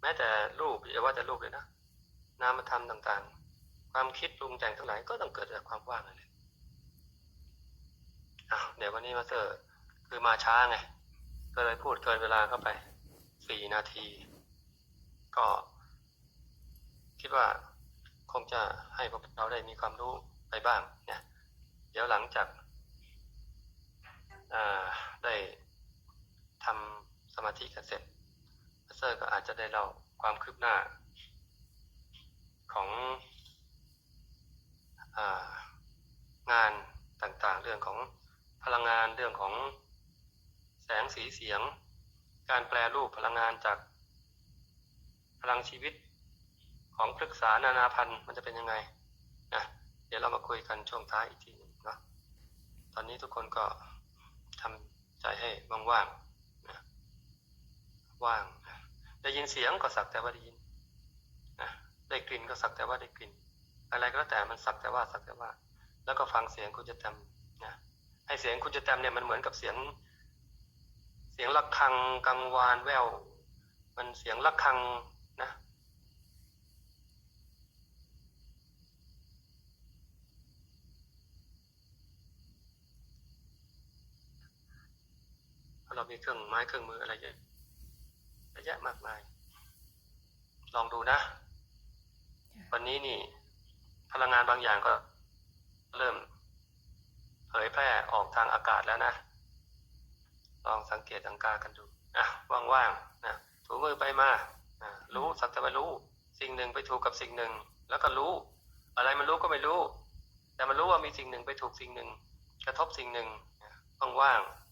แม้แต่รูปอย่าว่าแต่รูปเลยนะนามธรรมต่างๆ ความคิดปรุงแต่งทั้งหลายก็ต้องเกิดจากความว่างนั่นแหละอ้าวเดี๋ยววันนี้มาเตอร์คือมาช้าไง ก็เลยพูดเกินเวลาเข้าไปสี่นาที ก็คิดว่าคงจะให้พวกเราได้มีความรู้ไปบ้างเนี่ยเดี๋ยวหลังจากาได้ทำสมาธิกันเสร็จ เตอร์ก็อาจจะได้เล่าความคืบหน้า ของอางานต่างๆ เรื่องของพลังงานเรื่องของแสงสีเสียง การแปลรูปพลังงานจากพลังชีวิตของพฤกษานานาพันธุ์มันจะเป็นยังไงนะเดี๋ยวเรามาคุยกันช่วงท้ายอีกทีหนึงเนาะตอนนี้ทุกคนก็ทำใจให้ว่างๆนะว่าง ได้ยินเสียงก็สักแต่ว่าได้ยินนะได้กลิ่นก็สักแต่ว่าได้กลิ่น อะไรก็แล้วแต่มันสักแต่ว่าสักแต่ว่า แล้วก็ฟังเสียงคุณจะจำนะให้เสียงคุณจะจำเนี่ยมันเหมือนกับเสียง เสียงระฆังกังวานแวว มันเสียงระฆังนะเรามีเครื่องไม้เครื่องมืออะไรเยอะเย อะแยะมากมาย ลองดูนะ วันนี้นี่ พลังงานบางอย่างก็เริ่ม เผยแพร่ออกทางอากาศแล้วนะ ลองสังเกตสังกากันดูอะว่างๆนะถูมือไปมาอะรู้สักแต่ว่ารู้ สิ่งหนึ่งไปถูกกับสิ่งหนึ่ง แล้วก็รู้ อะไรมันรู้ก็ไม่รู้ แต่มันรู้ว่ามีสิ่งหนึ่งไปถูกสิ่งหนึ่ง กระทบสิ่งหนึ่งอะว่างๆ